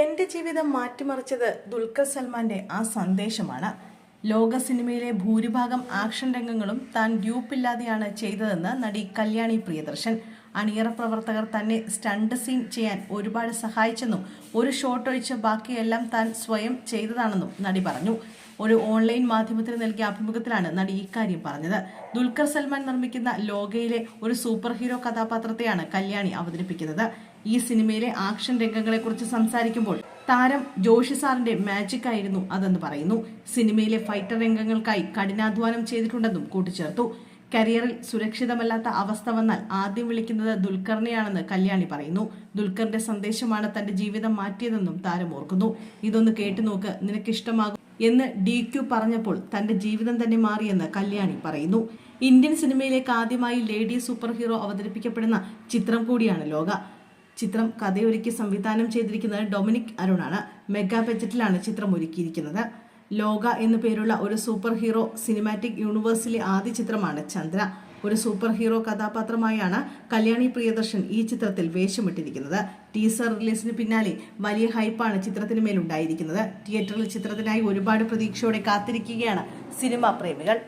എന്റെ ജീവിതം മാറ്റിമറിച്ചത് ദുൽഖർ സൽമാന്റെ ആ സന്ദേശമാണ്. ലോക സിനിമയിലെ ഭൂരിഭാഗം ആക്ഷൻ രംഗങ്ങളും താൻ ഡ്യൂപ്പില്ലാതെയാണ് ചെയ്തതെന്ന് നടി കല്യാണി പ്രിയദർശൻ അണിയറ പ്രവർത്തകർ തന്നെ സ്റ്റണ്ട് സീൻ ചെയ്യാൻ ഒരുപാട് സഹായിച്ചെന്നും ഒരു ഷോട്ട് ഒഴിച്ച് ബാക്കിയെല്ലാം താൻ സ്വയം ചെയ്തതാണെന്നും നടി പറഞ്ഞു. ഒരു ഓൺലൈൻ മാധ്യമത്തിന് നൽകിയ അഭിമുഖത്തിലാണ് നടി ഇക്കാര്യം പറഞ്ഞത്. ദുൽഖർ സൽമാൻ നിർമ്മിക്കുന്ന ലോകയിലെ ഒരു സൂപ്പർ ഹീറോ കഥാപാത്രത്തെയാണ് കല്യാണി അവതരിപ്പിക്കുന്നത്. ഈ സിനിമയിലെ ആക്ഷൻ രംഗങ്ങളെക്കുറിച്ച് സംസാരിക്കുമ്പോൾ താരം ജോഷി സാറിന്റെ മാജിക് ആയിരുന്നു അതെന്ന് പറയുന്നു. സിനിമയിലെ ഫൈറ്റർ രംഗങ്ങൾക്കായി കഠിനാധ്വാനം ചെയ്തിട്ടുണ്ടെന്നും കൂട്ടിച്ചേർത്തു. കരിയറിൽ സുരക്ഷിതമല്ലാത്ത അവസ്ഥ വന്നാൽ ആദ്യം വിളിക്കുന്നത് ദുൽഖറിനെയാണെന്ന് കല്യാണി പറയുന്നു. ദുൽഖറിന്റെ സന്ദേശമാണ് തന്റെ ജീവിതം മാറ്റിയതെന്നും താരം ഓർക്കുന്നു. ഇതൊന്ന് കേട്ടുനോക്ക് നിനക്കിഷ്ടമാകും എന്ന് ഡി ക്യു പറഞ്ഞപ്പോൾ തന്റെ ജീവിതം തന്നെ മാറിയെന്ന് കല്യാണി പറയുന്നു. ഇന്ത്യൻ സിനിമയിലേക്ക് ആദ്യമായി ലേഡി സൂപ്പർ ഹീറോ അവതരിപ്പിക്കപ്പെടുന്ന ചിത്രം കൂടിയാണ് ലോക. ചിത്രം കഥയൊരുക്കി സംവിധാനം ചെയ്തിരിക്കുന്നത് ഡൊമിനിക് അരുണാണ്. മെഗാ ബജറ്റിലാണ് ചിത്രം ഒരുക്കിയിരിക്കുന്നത്. ലോക എന്നു പേരുള്ള ഒരു സൂപ്പർ ഹീറോ സിനിമാറ്റിക് യൂണിവേഴ്സിലെ ആദ്യ ചിത്രമാണ് ചന്ദ്ര. ഒരു സൂപ്പർ ഹീറോ കഥാപാത്രമായാണ് കല്യാണി പ്രിയദർശൻ ഈ ചിത്രത്തിൽ വേഷമിട്ടിരിക്കുന്നത്. ടീസർ റിലീസിന് പിന്നാലെ വലിയ ഹൈപ്പാണ് ചിത്രത്തിന് മേലുണ്ടായിരിക്കുന്നത് തിയേറ്ററിൽ ചിത്രത്തിനായി ഒരുപാട് പ്രതീക്ഷയോടെ കാത്തിരിക്കുകയാണ് സിനിമാ പ്രേമികൾ.